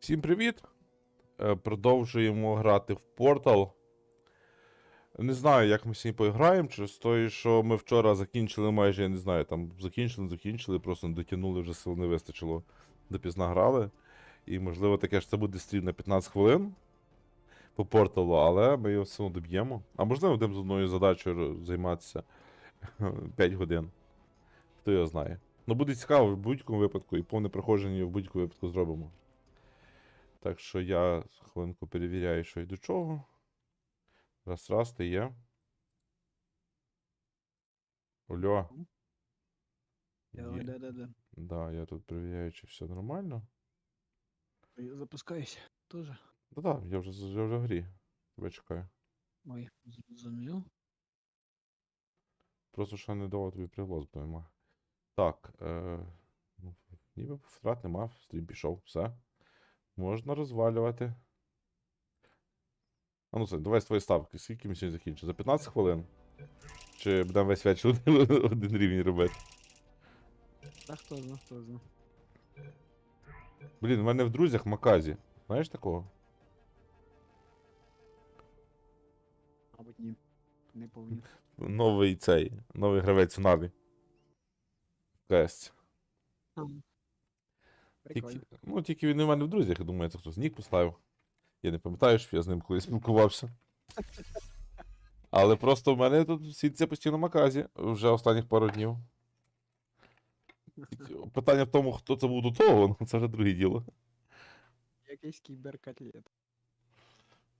Всім привіт! Е, Продовжуємо грати в Portal. Не знаю, як ми сьогодні поіграємо, через те, що ми вчора закінчили майже, я не знаю, там закінчили, закінчили, просто не дотягнули, вже сил не вистачило. Допізна грали. І можливо таке ж це буде стрім на 15 хвилин по порталу, але ми його все одно доб'ємо. А можливо, будемо з одною задачею займатися 5 годин. Хто його знає. Ну буде цікаво в будь-якому випадку, і повне проходження в будь-якому випадку зробимо. Так що я хвилинку перевіряю, що й до чого. Раз, раз, ти є. Ольо. Я, Є. да, да, да. Да, я тут перевіряю, чи все нормально. Я запускаюсь тоже. Да-да, я вже, я вже в грі. Тебе чекаю. Ой, зрозумів. Просто ще не давав тобі приголос, бо нема. Так. Е, ну, ніби втрат нема, стрім пішов, все. Можна розвалювати. А ну це, давай з твої ставки. Скільки ми сьогодні закінчимо? За 15 хвилин? Чи будемо весь вечір один, один рівень робити? Та хто зна, хто зна. Блін, у мене в друзях Маказі. Знаєш такого? Мабуть, ні. Не повні. Новий цей, новий гравець у Наві. Прикольно. Тільки, ну, тільки він у мене в друзях, я думаю, це хтось нік поставив. Я не пам'ятаю, що я з ним колись спілкувався. Але просто в мене тут сітці постійно маказі вже останніх пару днів. Питання в тому, хто це був до того, ну це вже друге діло. Якийсь кіберкотлет.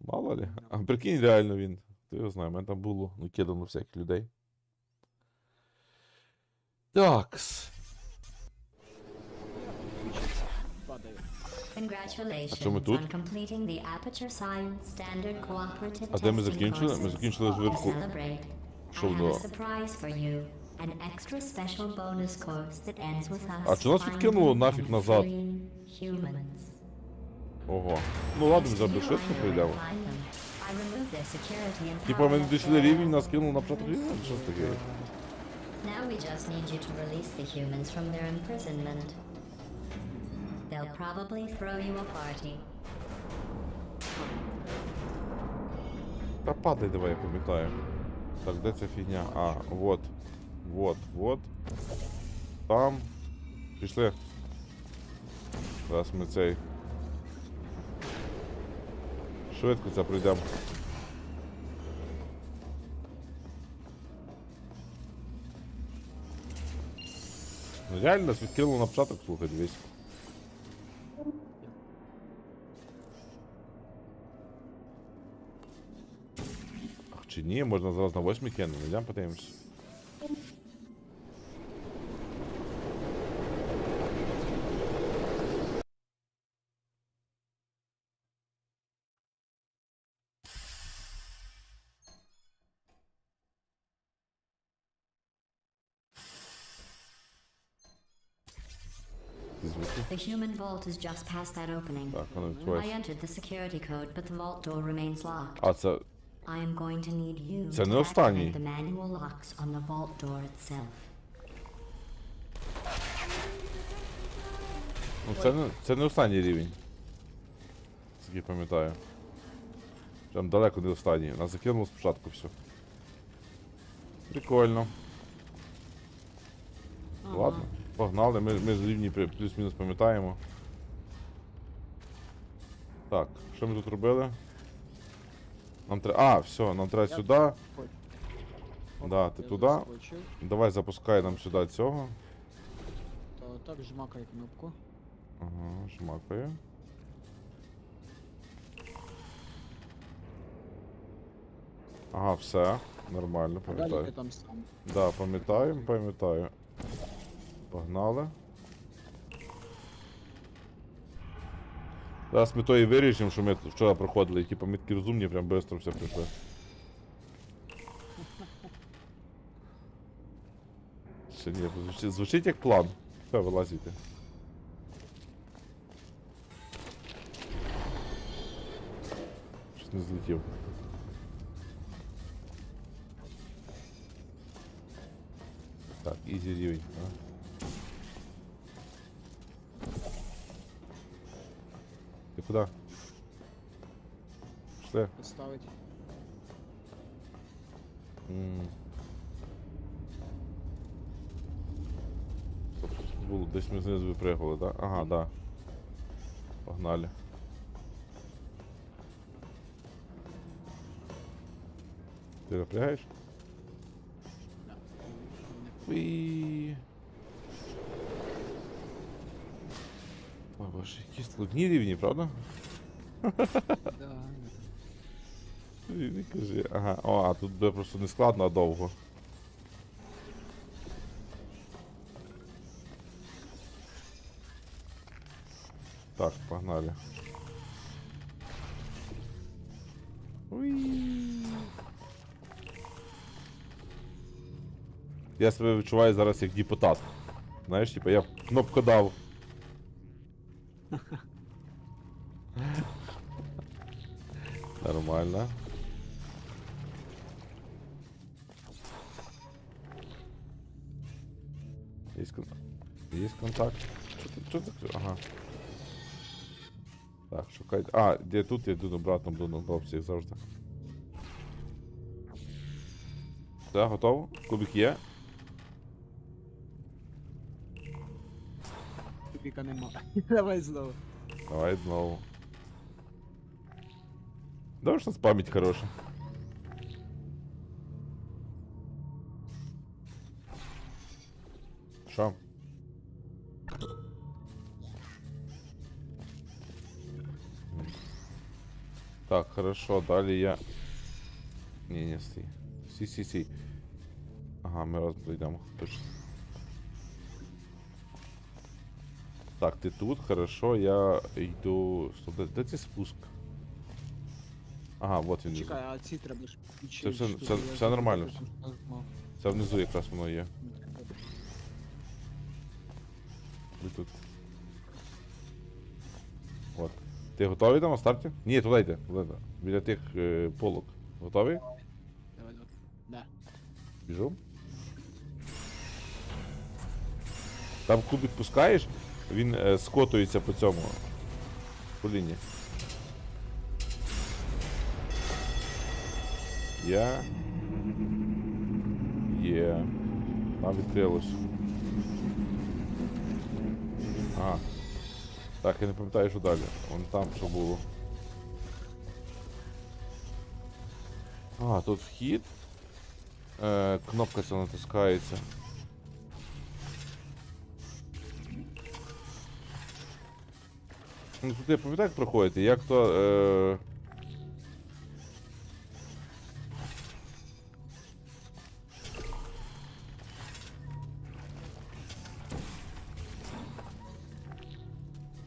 Мало ли. А прикинь, реально він. Ти його знає, в мене там було накидано всяких людей. Такс. Що ми Congratulations тут? on completing the Aperture Science Standard Cooperative А де ми закінчили? Ми закінчили зверху. celebrate, Що I have a surprise for you. An extra special bonus course that ends with us А чи нас відкинуло finding нафіг назад? humans. Ого. Ну ладно, Next швидко прийдемо. Типа ми не дійшли рівень, нас кинули на початок рівня? Що таке? Now we just need you to release the humans from their imprisonment. They'll probably throw you a party. Та падай давай, я пам'ятаю. Так, де ця фігня? А, вот. Вот, вот. Там. Пішли. Зараз ми цей. Швидко це пройдемо. Ну реально нас відкинуло на початок, слухай, дивись. чи ні, можна зараз на восьмій кинути, йдемо подивимось. Ці звуки. The human vault is just past that opening. Так, воно I відкривається. entered the security code, but the vault door remains locked. А це. I am going to need you Це не останній. the manual locks on the vault door itself. Ну, це не, це не останній рівень. Скільки пам'ятаю. Прям далеко не останній. Нас закинуло спочатку все. Прикольно. Ладно, погнали, ми, ми з рівні плюс-мінус пам'ятаємо. Так, що ми тут робили? Нам треба. А, все, нам треба Я- сюди. Да, ти Я туди. заскочив. Давай запускай нам сюди цього. То так жмакай кнопку. Ага, шмакаю. Ага, все. Нормально, А далі ти пам'ятаю. там сам. Да, пам'ятаю, пам'ятаю. Погнали. Зараз ми то і вирішимо, що ми вчора проходили, ми такі розумні, прям швидко все прийшли. Ще ні, звучить, звучить як план. Все, вилазите. Щось не злетів. Так, ізі рівень. А? Куди? Пішли. Поставить. М. Тобто тут було, десь ми знизу випригували, так? Ага, так. Да. Погнали. Ти напрягаєш? Да. Уі. Ой, боже, які складні рівні, правда? Да. Не кажи. Ага, о, а тут буде просто не складно, а довго. Так, погнали. Уі. Я себе відчуваю зараз як депутат. Знаєш, типа я кнопку дав. Нормально. Есть контакт. Есть контакт. Что ты, что ты, ага. Так, шукай. А, де тут я йду обратно буду на кнопці, як завжди. Так, готово? Кубик є? Тупіка нема. Давай знову. Давай знову. Давай що у нас пам'ять хороша. Що? М. Так, хорошо, далі я. Ні, не стій. Сі, сі, сі. Ага, ми раз пройдемо. Точно. Так, ти тут, хорошо, я йду. Стоп, де, де цей спуск? Ага, вот він. внизу. Чекай, а ці треба ж включити. все- штуки, все- все нормально все. Це внизу якраз воно є. Ви тут. От. Ти готовий там на старті? Ні, туди йди. туди. Біля тих е, полок. Готовий? Давай, давай. Да. Біжу. Там кубик пускаєш, він е, скотується по цьому. По лінії. Я. Є. Там відкрилось. Ага. Так, я не пам'ятаю, що далі. Вон там що було. А, тут вхід. Е, кнопка ця натискається. Ну, тут я пам'ятаю, як проходити, як то. Е...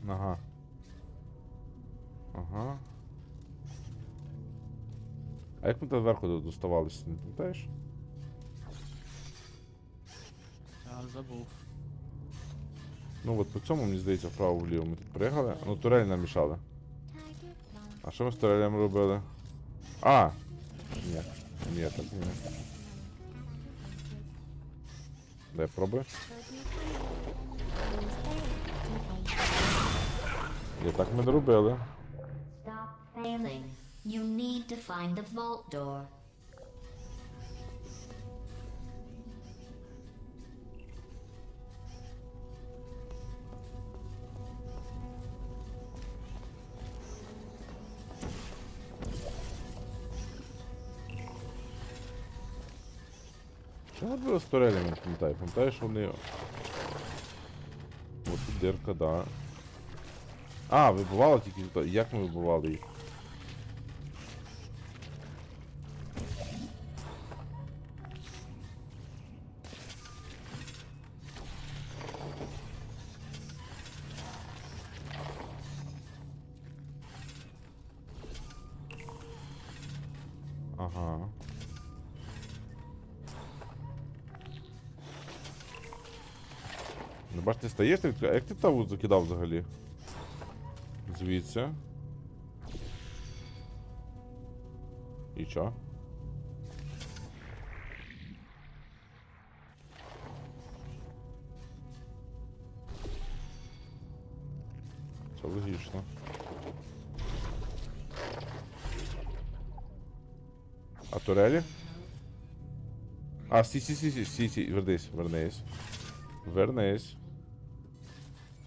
Ага. Ага. А як ми до- доставалися, не пам'ятаєш? Я забув. Ну от по цьому, мені здається, вправо-вліво ми тут пригали. Ну, турель нам мішали. А що ми з турелями робили? А! Ні. Ні, так ні. Дай пробуй. Ні, так ми не робили. Stop. You need to find the vault door. З турелями, пам'ятаю. Пам'ятаєш, вони. Ось тут дирка, да. А, вибивали тільки. Як ми вибивали їх? Ну бач, ти стаєш, ти. Як ти там закидав взагалі? Звідси. І чо? Це логічно. А турелі? А, сі, сі, сі, сі, сі, сі, вернись, вернись. Вернись.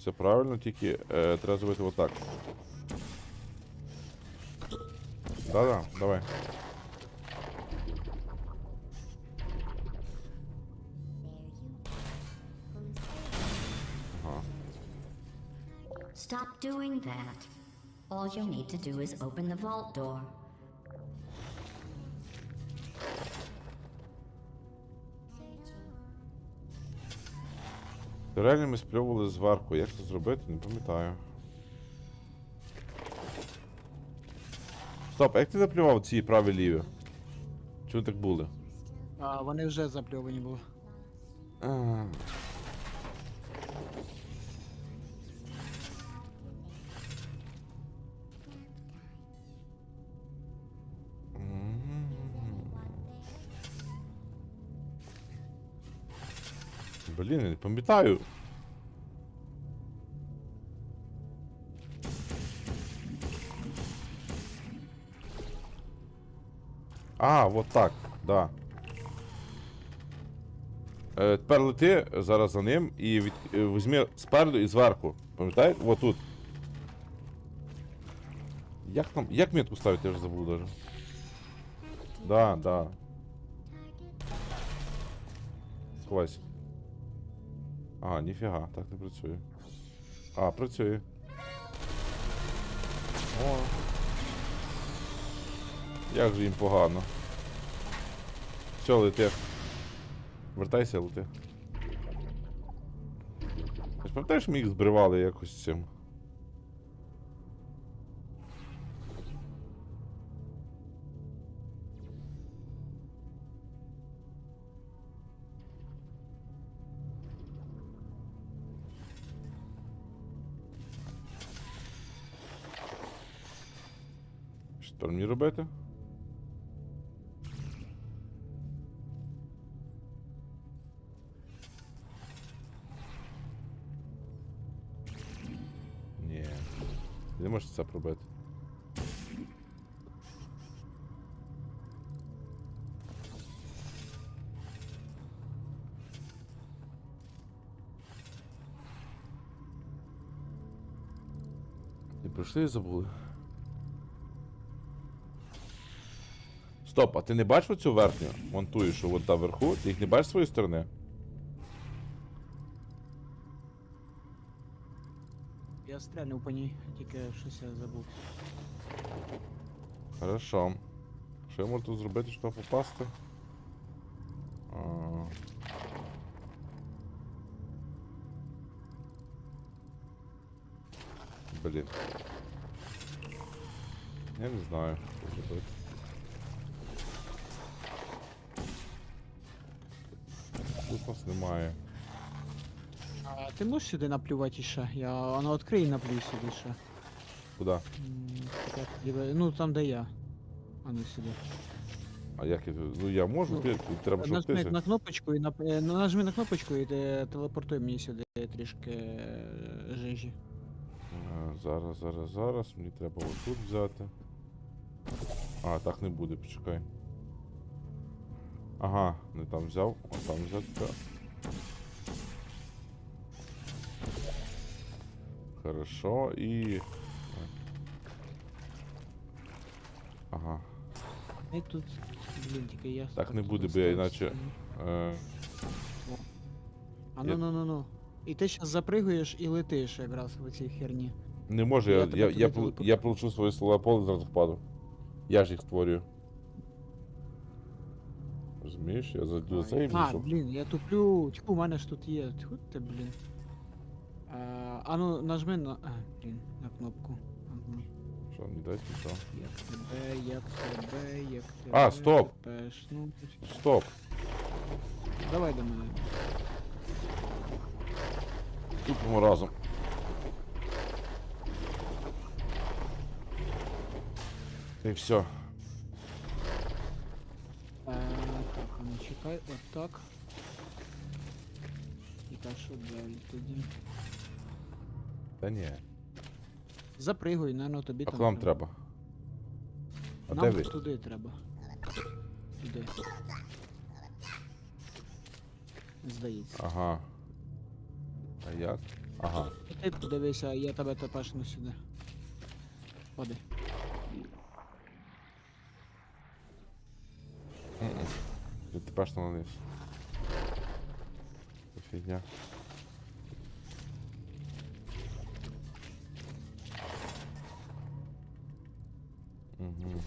Все правильно, тільки е, треба зробити отак. Да-да, давай. Ага. Stop doing that. All you need to do is open the vault door. Турелі ми спльовували зверху. Як це зробити, не пам'ятаю. Стоп, а як ти заплював ці праві ліві? Чому так були? А, вони вже запльовані були. А. Блін, я не пам'ятаю. А, вот так, да. Е, тепер лети зараз за ним і від, е, візьми спереду і зверху. Пам'ятаєте? Вот тут. Як там. Як метку ставити, я вже забув даже. Да, да. Сховайся. А, ніфіга, так не працює. А, працює. О. Як же їм погано. Все, лети. Вертайся, лети. Ти пам'ятаєш, ми їх збривали якось цим. мені робити? Ні. Не можеш це пробити. Не пройшли і забули. Стоп, а ти не бачиш оцю верхню? Вон ту, що от та вверху, ти їх не бачиш з своєї сторони? Я стрельнув по ній, тільки щось я забув. Хорошо. Що я можу тут зробити, щоб попасти? А... Блін. Я не знаю, що зробити. Тут нас немає. А ти можеш сюди наплювати ще? Я воно відкрий і наплюй сюди ще. Куди? М, так, ніби- Ну там де я. А ну сюди. А як я тут? Ну я можу, Ну, ти, тут треба, щоб Нажми ти. на кнопочку і нап... е, ну, нажми на кнопочку і те- телепортуй мені сюди трішки е, жижі. Е, Зараз, зараз, зараз. Мені треба отут взяти. А, так не буде, почекай. Ага, не там взяв, а там взяти. треба. Хорошо, і. Ага. І тут, блін, тільки я. Так не буде, бо я іначе- Е, А ну ну ну ну. І ти зараз запригуєш і летиш якраз в цій херні. не можу, Я я, я, я, телепортую. я получу своє силове поле, зразу впаду. Я ж їх створюю. Розумієш, я за цей А, щоб... блін, я туплю. Тьфу, у мене ж тут є. Тьфу ти, блін. А, а ну нажми на. А, блін, на кнопку. Ага. Що, не дасть нічого? Як тебе, як тебе, як тебе. А, стоп! Пеш, ну, Стоп! давай до мене. Тупимо разом. І все. Е, так, а ну чекай, от так. І та що далі тоді. Та ні. Запригуй, наверно, тобі А там. куди нам треба? А де Нам ви? туди треба. Туди. Здається. Ага. А як? Ага. Ти подивися, я тебе тепешну сюди. Ходи. Ти тепер на вниз. Це Фігня. Угу.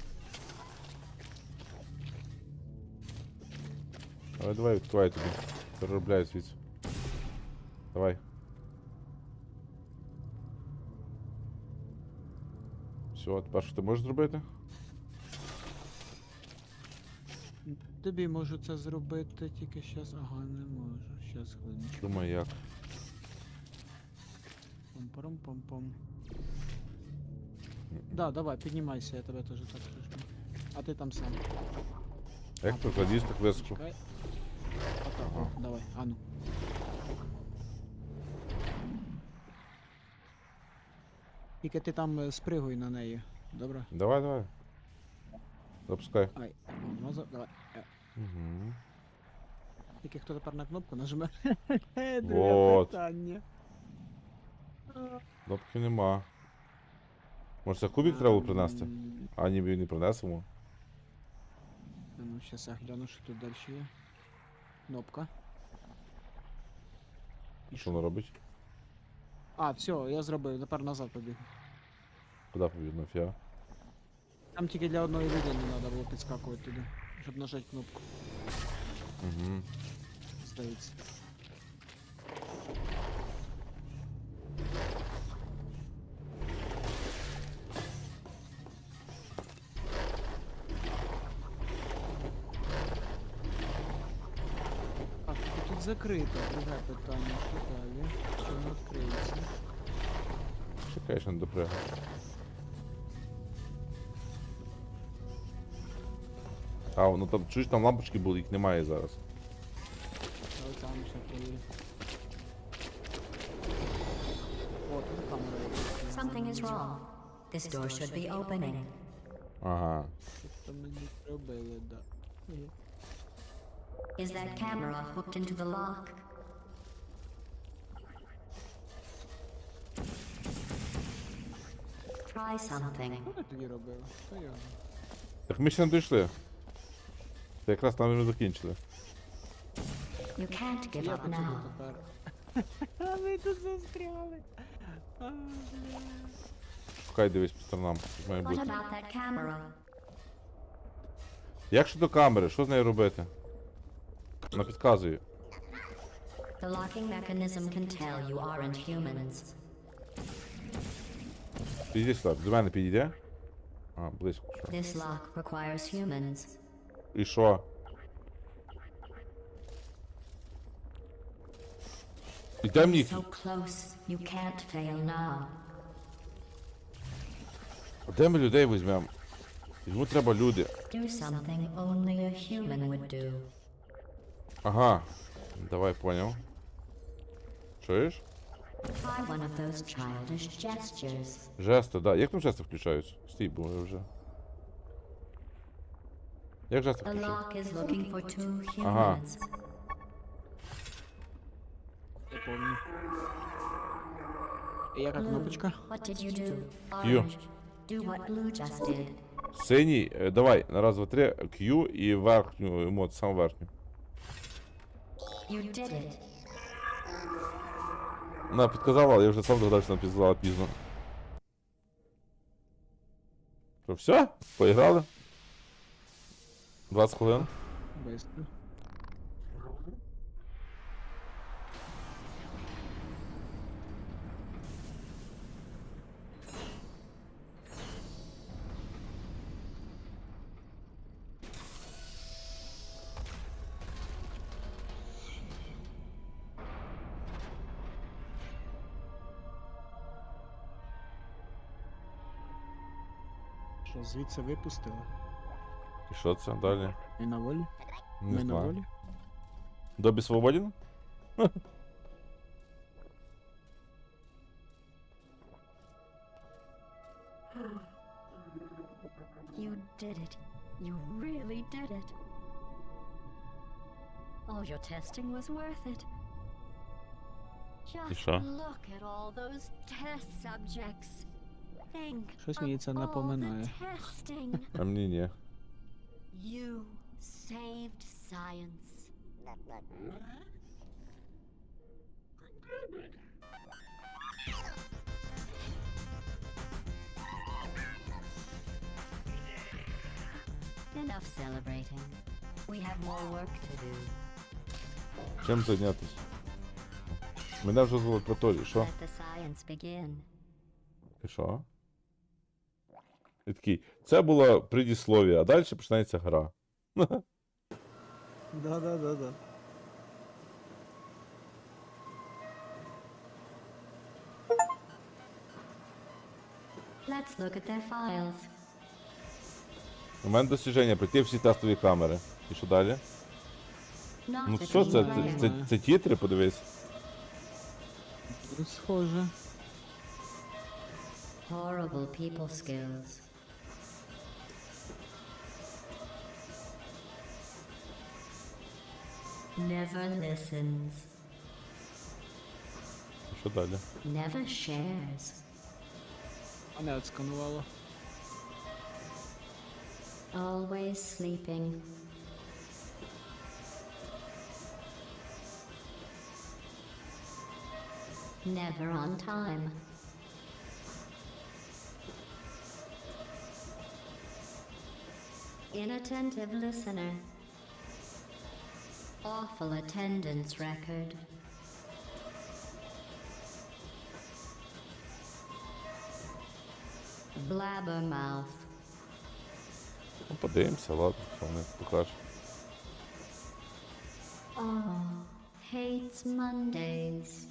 Давай, давай, відкривай тобі. Переробляй звідси. Давай. Все, тепер що ти можеш зробити? Тобі можу це зробити, тільки щас. Ага, не можу. Щас хвилиночку. Думай як. Пам-парам-пам-пам. Да, давай, піднімайся, я тебе теж так прижму. А ти там сам. Як ти кладіш так високо? Чекай. Отак, о, давай, ану. Тільки ти там е, спригуй на неї. Добре? Давай, давай. Запускай. Ай, ну, за- давай. Е, Угу. Тільки хто тепер на кнопку нажме. Друге Вот. питання. Кнопки нема. Може це кубик треба було принести? м, А ні, ми не принесемо. Ну, щас я гляну, що тут далі є. Кнопка. І Що воно робить? А, все, я зробив, тепер назад побіг. Куди побіг нафіга? Там тільки для одної людини треба було підскакувати туди, щоб нажати кнопку, Угу. здається. Так, тут закрито, друге питання, що далі? Що не відкриється? Чекай, ще не допрягай. А, ну там чуєш, там лампочки були, їх немає зараз. Але там ще провірю. О, тут камера є. Something is wrong. This door should be opening. Ага. Щось там мені зробили, да. Ні. Is that camera hooked into the lock? Try something. Що вони тоді робили? Що я? Так ми ще не дійшли. Це якраз там ми закінчили. You can't give up now. А ви тут застряли. А, бля. Шукай, дивись по сторонам. Щось має What бути. about that camera? Як щодо камери, що з нею робити? Вона підказує. The locking mechanism can tell you aren't humans. Підійди сюди, до мене підійде. А, близько. Що? This lock requires humans. І що? You can't fail now. Де ми людей візьмемо? Йому треба люди. Ага. Давай, поняв. Чуєш? Жести, да. Як там жести включаються? Стій, бо вже. Як is looking for two Ага. Я помню. Яка кнопочка? Q. Синій, е, давай, на раз, два, три, Q і верхню емоцію, сам верхню. You did it. Вона підказала, але я вже сам догадався, вона підказала пізно. Що, все? Поіграли? 20 хвилин. Быстро. Звідси випустили? І що це далі? Ми на волі? Не Ми на знаю. волі? Добі свободен? You did it. You really did it. All your testing was worth it. Just що? look at all those test subjects. Think Щось мені of це all the напоминає. testing. А мені ні. You saved science. Enough celebrating. We have more work to do. Чим зайнятися? Мене вже звали Католі, що? Let the science begin. І що? І такий, це було предіслов'я, а далі починається гра. Да-да-да-да. Let's look at their files. У мене досяження прийти всі тестові камери. І що далі? Ну що це? Це, це, це тітри, подивись. Схоже. Horrible people skills. Never listens. І що далі? Never shares. Мене отсканувало. Always sleeping. Never on time. Inattentive listener. Awful attendance record. Blabbermouth. Ну, подивимося, ладно, що вони покажуть. Oh, hates Mondays.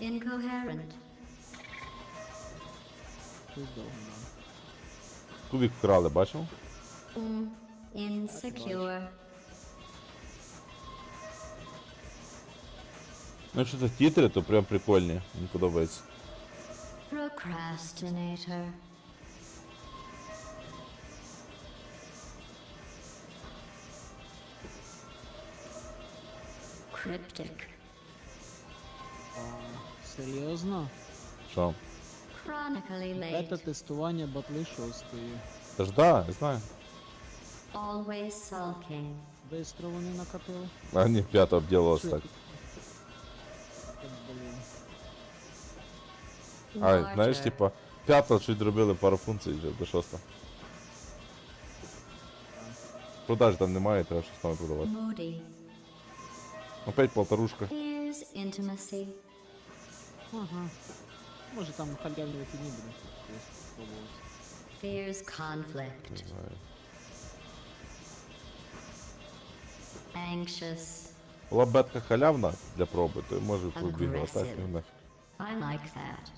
Incoherent. Щось довго нам. Кубик вкрали, бачив? Mm, insecure. Ну, якщо це тітри, то прям прикольні. Мені подобається. Procrastinator. Cryptic. А, серйозно? Що? Chronically late. Бета-тестування батли шостої. Та ж да, я знаю. Always sulking. Бистро вони накатили. А ні, п'ята обділилась так. От, блін. А, знаєш, Larger. типа, п'ята чуть зробили пару функцій вже до шоста. Продаж там немає, треба щось нове продавати. Moody. Опять полторушка. Here's intimacy. Ага. Може там халявні вихідні будуть. Десь спробувати. Fears conflict. Не знаю. Anxious. Була бетка халявна для проби, то може побігла. А так ну. I like that.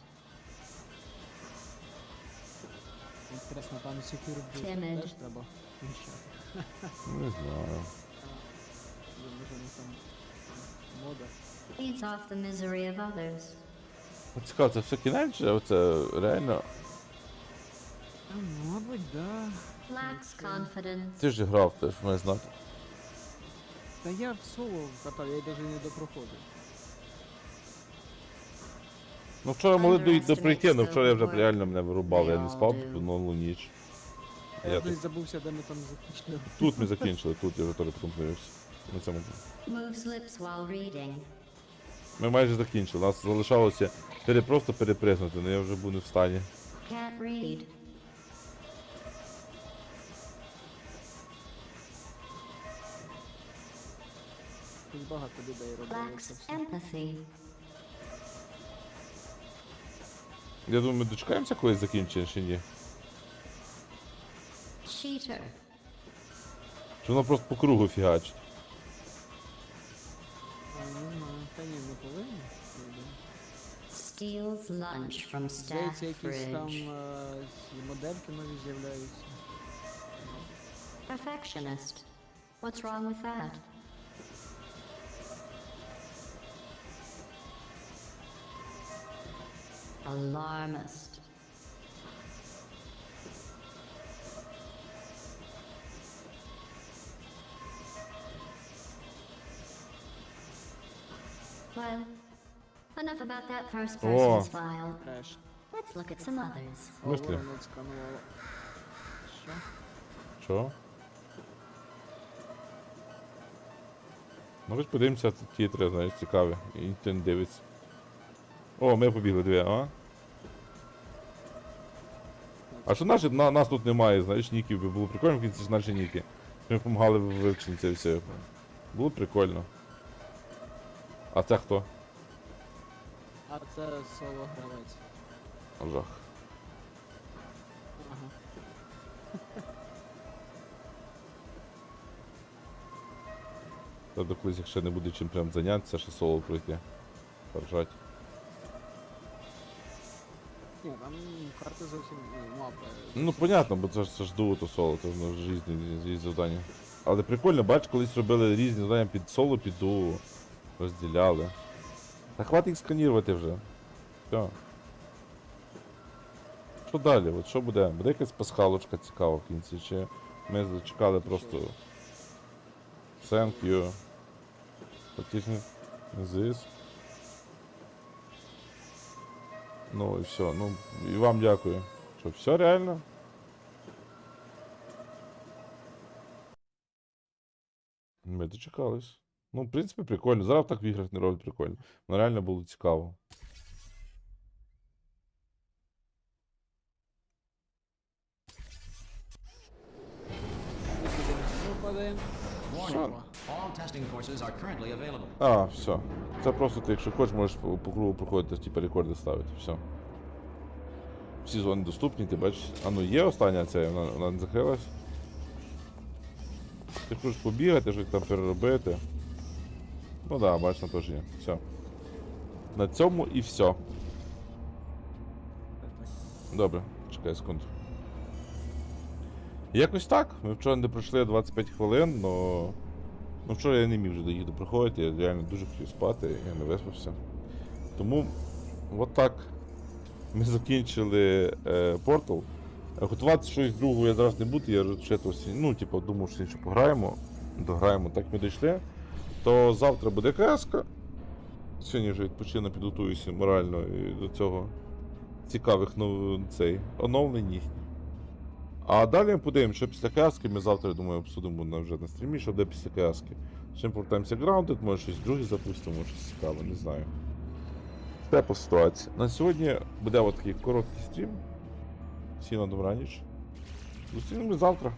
Інтересно, там секюр Timid. теж треба вміщати. Не знаю. Може вони там мода. Feeds off the misery of others. От Цікаво, це все кінець, чи оце реально. Та, мабуть, да. Lacks confidence. Ти ж грав, ти ж має знати. Та я в соло катав, я навіть не допроходив. Ну вчора могли до, до прийти, але вчора я вже реально мене вирубав, я не спав do. типу, ніч. Я, Я десь тут, забувся, де ми там закінчили. тут ми закінчили, тут я вже теж потім дивився. На цьому. Moves lips while reading. Ми майже закінчили. Нас залишалося пере, просто перепригнути, але я вже був не в стані. Багато людей робили це все. Я думаю, ми дочекаємося колись закінчення чи ні? Cheater. Чи воно просто по кругу фігачить? А, не знаю. Та ні, не повинні. Steals lunch from staff Здається, якісь там fridge. е, ці модельки нові з'являються. Perfectionist. What's wrong with that? Alarmist. Well, enough about that first person's file. Let's look at some others. Сканувало. Що? Ну, подивимося тітри, знаєш, цікаві. І ніхто не дивиться. О, ми побігли дві, а? А що наші, на, нас тут немає, знаєш, ніків би було прикольно в кінці ж наші ніки. Ми допомагали в вивченні це все. Було прикольно. А це хто? А це соло гравець. Жах. Ага. Та колись, якщо не буде чим прям зайнятися, ще соло пройти. Поржать. Ні, там карти зовсім ну, мапа. Ну, понятно, бо це ж це ж дуо, то соло, це ж ну, різні, різні завдання. Але прикольно, бач, колись робили різні завдання під соло, під дуо. Розділяли. Та хватить їх сканірувати вже. Все. Що далі? От що буде? Буде якась пасхалочка цікава в кінці, чи ми зачекали просто. Thank you. This. Ну і все. Ну, і вам дякую. Що, все реально? Ми дочекались. Ну, в принципі, прикольно. Зараз так в іграх не роблять прикольно. Ну реально було цікаво. А, все. Це просто ти, якщо хочеш, можеш по, кругу проходити, типу рекорди ставити. Все. Всі зони доступні, ти бачиш. А ну є остання ця, вона, вона не закрилась. Ти хочеш побігати, щось там переробити. Ну да, там теж є. Все. На цьому і все. Добре, чекай секунду. Якось так. Ми вчора не пройшли 25 хвилин, но. Ну вчора я не міг вже до їх проходити, я реально дуже хотів спати, я не виспався. Тому от так. Ми закінчили е, портал. Е, Готувати щось другого я зараз не буду, я розчитувався. Ну, типу, думав, що ще пограємо, дограємо, так ми дійшли. То завтра буде КСК. Сьогодні вже відпочину, підготуюся морально до цього цікавих нов... цей, оновлень їхніх. А далі ми подивимося, що після каски ми завтра, я думаю, обсудимо на, вже на стрімі, що де після каски. Чим повертаємося Grounded, може щось друге запустимо, щось цікаве, не знаю. Це по ситуації. На сьогодні буде от такий короткий стрім. Всі на добраніч. Зустрінемось завтра.